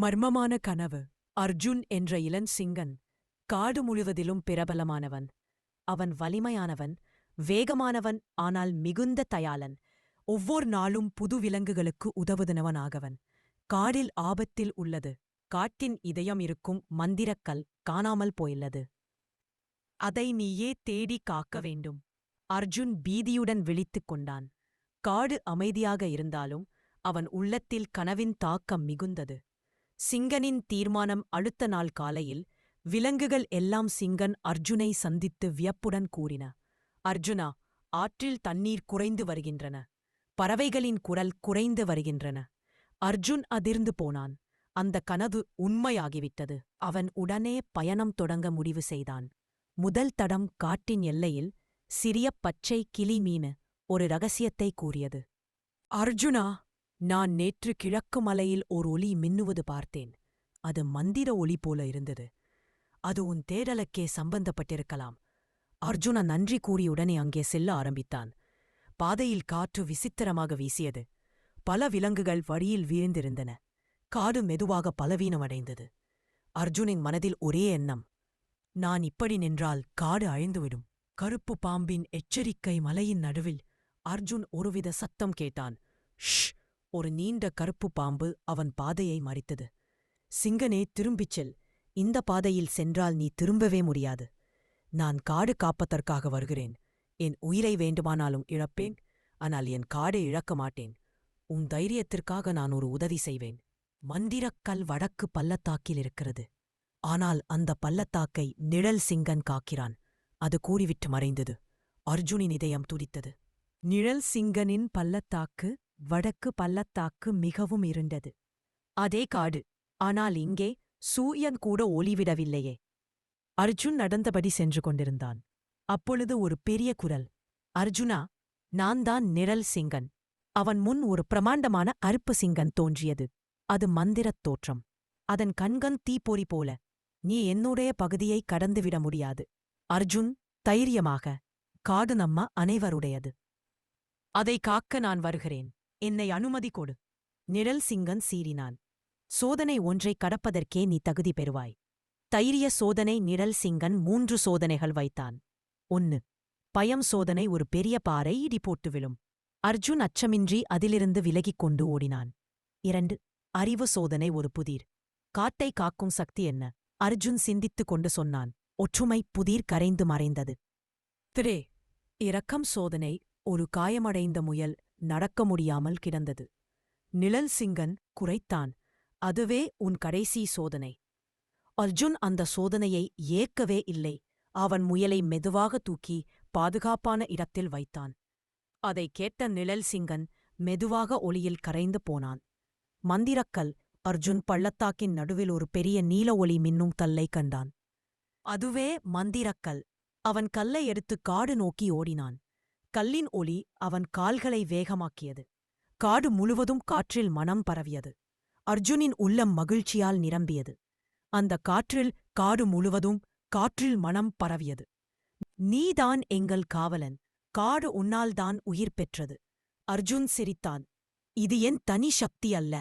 மர்மமான கனவு. அர்ஜுன் என்ற இளன் சிங்கன் காடு முழுவதிலும் பிரபலமானவன். அவன் வலிமையானவன் வேகமானவன் ஆனால் மிகுந்த தயாளன். ஒவ்வொரு நாளும் புது விலங்குகளுக்கு உதவுதினவனாகவன் காடில் ஆபத்தில் உள்ளது. காட்டின் இதயம் இருக்கும் மந்திரக்கல் காணாமல் போயுள்ளது. அதை நீயே தேடி காக்க வேண்டும். அர்ஜுன் பீதியுடன் விழித்துக் கொண்டான். காடு அமைதியாக இருந்தாலும் அவன் உள்ளத்தில் கனவின் தாக்கம் மிகுந்தது. சிங்கனின் தீர்மானம் அடுத்த நாள் காலையில் விலங்குகள் எல்லாம் சிங்கன் அர்ஜுனை சந்தித்து வியப்புடன் கூறின. அர்ஜுனா ஆற்றில் தண்ணீர் குறைந்து வருகின்றன. பறவைகளின் குரல் குறைந்து வருகின்றன. அர்ஜுன் அதிர்ந்து போனான். அந்த கனவு உண்மையாகிவிட்டது. அவன் உடனே பயணம் தொடங்க முடிவு செய்தான். முதல் தடம் காட்டின் எல்லையில் சிறிய பச்சை கிளி மீனு ஒரு ரகசியத்தை கூறியது. அர்ஜுனா நான் நேற்று கிழக்கு மலையில் ஓர் ஒளி மின்னுவது பார்த்தேன். அது மந்திர ஒளி போல இருந்தது. அது உன் தேடலுக்கே சம்பந்தப்பட்டிருக்கலாம். அர்ஜுன நன்றி கூறியுடனே அங்கே செல்ல ஆரம்பித்தான். பாதையில் காற்று விசித்திரமாக வீசியது. பல விலங்குகள் வழியில் வீழ்ந்திருந்தன. காடு மெதுவாக பலவீனமடைந்தது. அர்ஜுனின் மனதில் ஒரே எண்ணம். நான் இப்படி நின்றால் காடு அழிந்துவிடும். கருப்பு பாம்பின் எச்சரிக்கை மலையின் நடுவில் அர்ஜுன் ஒருவித சத்தம் கேட்டான். ஷ் ஒரு நீண்ட கருப்பு பாம்பு அவன் பாதையை மறித்தது. சிங்கனே திரும்பிச் செல். இந்த பாதையில் சென்றால் நீ திரும்பவே முடியாது. நான் காடு காப்பதற்காக வருகிறேன். என் உயிரை வேண்டுமானாலும் இழப்பேன். ஆனால் என் காடை இழக்க மாட்டேன். உன் தைரியத்திற்காக நான் ஒரு உதவி செய்வேன். மந்திரக்கல் வடக்கு பள்ளத்தாக்கில் இருக்கிறது. ஆனால் அந்த பள்ளத்தாக்கை நிழல் சிங்கன் காக்கிறான். அது கூறிவிட்டு மறைந்தது. அர்ஜுனின் இதயம் துடித்தது. நிழல் சிங்கனின் பள்ளத்தாக்கு வடக்கு பள்ளத்தாக்கு மிகவும் இருண்டது. அதே காடு. ஆனால் இங்கே சூரியன் கூட ஒளிவிடவில்லையே. அர்ஜுன் நடந்தபடி சென்று கொண்டிருந்தான். அப்பொழுது ஒரு பெரிய குரல். அர்ஜுனா நான் தான் நிழல் சிங்கன். அவன் முன் ஒரு பிரமாண்டமான அருப்பு சிங்கன் தோன்றியது. அது மந்திரத் தோற்றம். அதன் கண்கண் தீப்பொறி போல. நீ என்னுடைய பகுதியை கடந்துவிட முடியாது. அர்ஜுன் தைரியமாக. காடு நம்ம அனைவருடையது. அதை காக்க நான் வருகிறேன். என்னை அனுமதி கொடு. நிழல் சிங்கன் சீறினான். சோதனை ஒன்றை கடப்பதற்கே நீ தகுதி பெறுவாய். தைரிய சோதனை நிழல் சிங்கன் மூன்று சோதனைகள் வைத்தான். ஒன்னு பயம் சோதனை ஒரு பெரிய பாறை இடி போட்டு விழும். அர்ஜுன் அச்சமின்றி அதிலிருந்து விலகிக் கொண்டு ஓடினான். இரண்டு அறிவு சோதனை ஒரு புதிர். காட்டை காக்கும் சக்தி என்ன? அர்ஜுன் சிந்தித்துக் கொண்டு சொன்னான். ஒற்றுமை புதிர் கரைந்து மறைந்தது. திரே இரக்கம் சோதனை ஒரு காயமடைந்த முயல் நடக்க முடியாமல் கிடந்தது. நிழல் சிங்கன் குறைத்தான் அதுவே உன் கடைசி சோதனை. அர்ஜுன் அந்த சோதனையை ஏற்கவே இல்லை. அவன் முயலை மெதுவாக தூக்கி பாதுகாப்பான இடத்தில் வைத்தான். அதை கேட்ட நிழல் சிங்கன் மெதுவாக ஒளியில் கரைந்து போனான். மந்திரக்கல் அர்ஜுன் பள்ளத்தாக்கின் நடுவில் ஒரு பெரிய நீல ஒளி மின்னும் கல்லை கண்டான். அதுவே மந்திரக்கல். அவன் கல்லை எடுத்து காடு நோக்கி ஓடினான். கல்லின் ஒளி அவன் கால்களை வேகமாக்கியது. காடு முழுவதும் காற்றில் மனம் பரவியது. அர்ஜுனின் உள்ளம் மகிழ்ச்சியால் நிரம்பியது. அந்த காற்றில் காடு முழுவதும் காற்றில் மனம் பரவியது. நீதான் எங்கள் காவலன். காடு உன்னால்தான் உயிர் பெற்றது. அர்ஜுன் சிரித்தான். இது என் தனி சக்தி அல்ல.